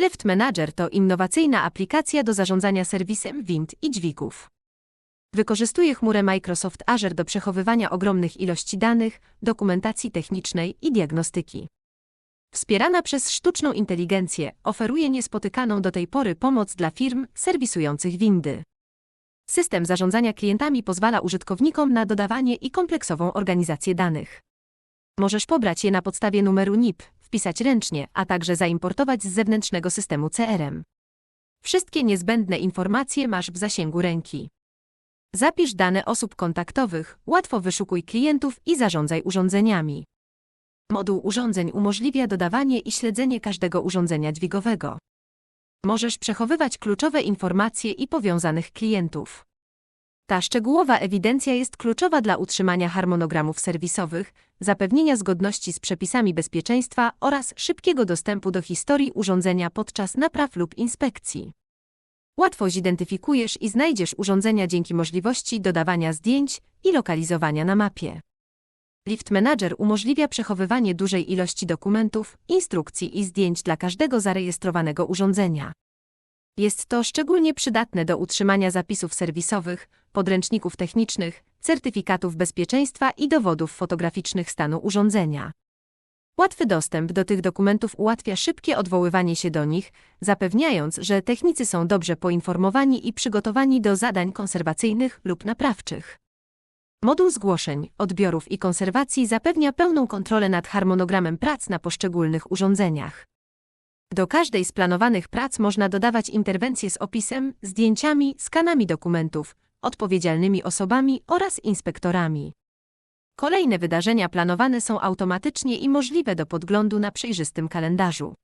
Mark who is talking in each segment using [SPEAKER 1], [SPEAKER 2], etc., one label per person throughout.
[SPEAKER 1] Lift Manager to innowacyjna aplikacja do zarządzania serwisem wind i dźwigów. Wykorzystuje chmurę Microsoft Azure do przechowywania ogromnych ilości danych, dokumentacji technicznej i diagnostyki. Wspierana przez sztuczną inteligencję, oferuje niespotykaną do tej pory pomoc dla firm serwisujących windy. System zarządzania klientami pozwala użytkownikom na dodawanie i kompleksową organizację danych. Możesz pobrać je na podstawie numeru NIP, wpisać ręcznie, a także zaimportować z zewnętrznego systemu CRM. Wszystkie niezbędne informacje masz w zasięgu ręki. Zapisz dane osób kontaktowych, łatwo wyszukuj klientów i zarządzaj urządzeniami. Moduł urządzeń umożliwia dodawanie i śledzenie każdego urządzenia dźwigowego. Możesz przechowywać kluczowe informacje i powiązanych klientów. Ta szczegółowa ewidencja jest kluczowa dla utrzymania harmonogramów serwisowych, zapewnienia zgodności z przepisami bezpieczeństwa oraz szybkiego dostępu do historii urządzenia podczas napraw lub inspekcji. Łatwo zidentyfikujesz i znajdziesz urządzenia dzięki możliwości dodawania zdjęć i lokalizowania na mapie. Lift Manager umożliwia przechowywanie dużej ilości dokumentów, instrukcji i zdjęć dla każdego zarejestrowanego urządzenia. Jest to szczególnie przydatne do utrzymania zapisów serwisowych, podręczników technicznych, certyfikatów bezpieczeństwa i dowodów fotograficznych stanu urządzenia. Łatwy dostęp do tych dokumentów ułatwia szybkie odwoływanie się do nich, zapewniając, że technicy są dobrze poinformowani i przygotowani do zadań konserwacyjnych lub naprawczych. Moduł zgłoszeń, odbiorów i konserwacji zapewnia pełną kontrolę nad harmonogramem prac na poszczególnych urządzeniach. Do każdej z planowanych prac można dodawać interwencje z opisem, zdjęciami, skanami dokumentów, odpowiedzialnymi osobami oraz inspektorami. Kolejne wydarzenia planowane są automatycznie i możliwe do podglądu na przejrzystym kalendarzu.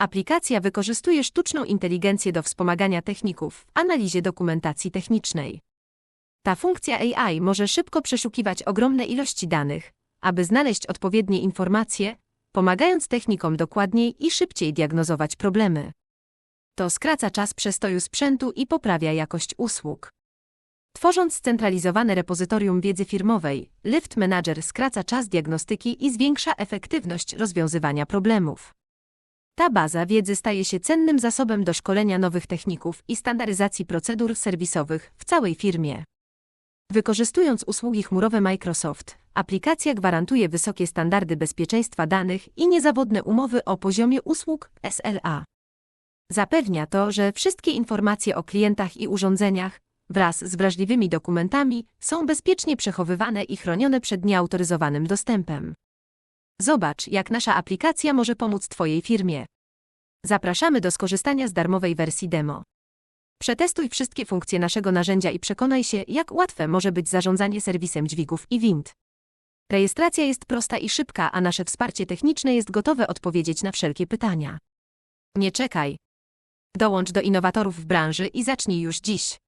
[SPEAKER 1] Aplikacja wykorzystuje sztuczną inteligencję do wspomagania techników w analizie dokumentacji technicznej. Ta funkcja AI może szybko przeszukiwać ogromne ilości danych, aby znaleźć odpowiednie informacje, pomagając technikom dokładniej i szybciej diagnozować problemy. To skraca czas przestoju sprzętu i poprawia jakość usług. Tworząc scentralizowane repozytorium wiedzy firmowej, Lift Manager skraca czas diagnostyki i zwiększa efektywność rozwiązywania problemów. Ta baza wiedzy staje się cennym zasobem do szkolenia nowych techników i standaryzacji procedur serwisowych w całej firmie. Wykorzystując usługi chmurowe Microsoft, aplikacja gwarantuje wysokie standardy bezpieczeństwa danych i niezawodne umowy o poziomie usług SLA. Zapewnia to, że wszystkie informacje o klientach i urządzeniach, wraz z wrażliwymi dokumentami, są bezpiecznie przechowywane i chronione przed nieautoryzowanym dostępem. Zobacz, jak nasza aplikacja może pomóc Twojej firmie. Zapraszamy do skorzystania z darmowej wersji demo. Przetestuj wszystkie funkcje naszego narzędzia i przekonaj się, jak łatwe może być zarządzanie serwisem dźwigów i wind. Rejestracja jest prosta i szybka, a nasze wsparcie techniczne jest gotowe odpowiedzieć na wszelkie pytania. Nie czekaj. Dołącz do innowatorów w branży i zacznij już dziś.